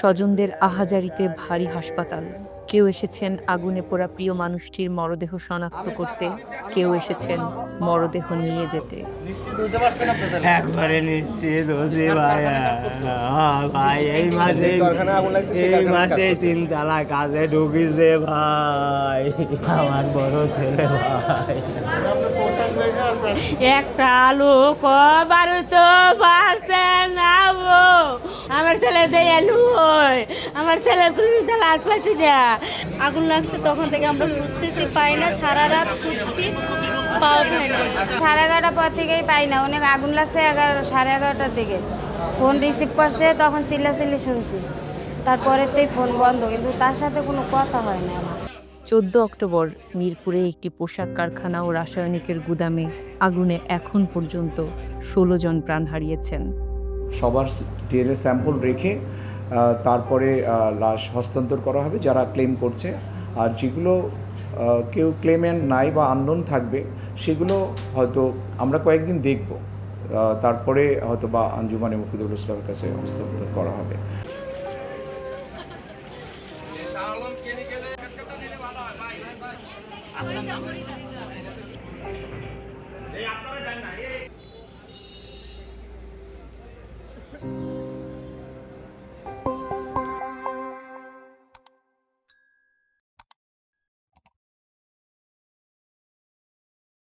স্বজনদের আহাজারিতে ভারী হাসপাতাল। কেউ এসেছেন আগুনে পোড়া প্রিয় মানুষটির মরদেহ শনাক্ত করতে কেউ এসেছেন মরদেহ নিয়ে যেতে। হ্যাঁ, এই মাসে যে কারখানায় আগুন লাগছে, সেই এই কারখানায় কাজ মাসে করতে। তিন তালা কাজে ঢুকিছে ভাই। আমার বড় ছেলে ভাই। একটা আলু কবারু তো আমার ছেলে দিয়ে আলু হয় আমার ছেলে কোনো লাশ পাচ্ছি না। আগুন লাগছে তখন থেকে আমরা বুঝতেছি পাই না সারা রাত খুঁজছি পাওয়া যায় না। সাড়ে এগারোটার পর থেকেই পাই না অনেক আগুন লাগছে এগারো সাড়ে এগারোটার দিকে। ফোন রিসিভ করছে তখন চিল্লাচিল্লি শুনছি। তারপরেতেই ফোন বন্ধ কিন্তু তার সাথে কোনো কথা হয় না আমার। চোদ্দ অক্টোবর মিরপুরে একটি পোশাক কারখানা ও রাসায়নিকের গুদামে আগুনে এখন পর্যন্ত ষোলো জন প্রাণ হারিয়েছেন। সবার ডিএনএ স্যাম্পল রেখে তারপরে লাশ হস্তান্তর করা হবে যারা ক্লেম করছে। আর যেগুলো কেউ ক্লেমেন্ট নাই বা আননোন থাকবে সেগুলো হয়তো আমরা কয়েকদিন দেখব। তারপরে হয়তো বা আঞ্জুমানে মুফিদুল ইসলামের কাছে হস্তান্তর করা হবে।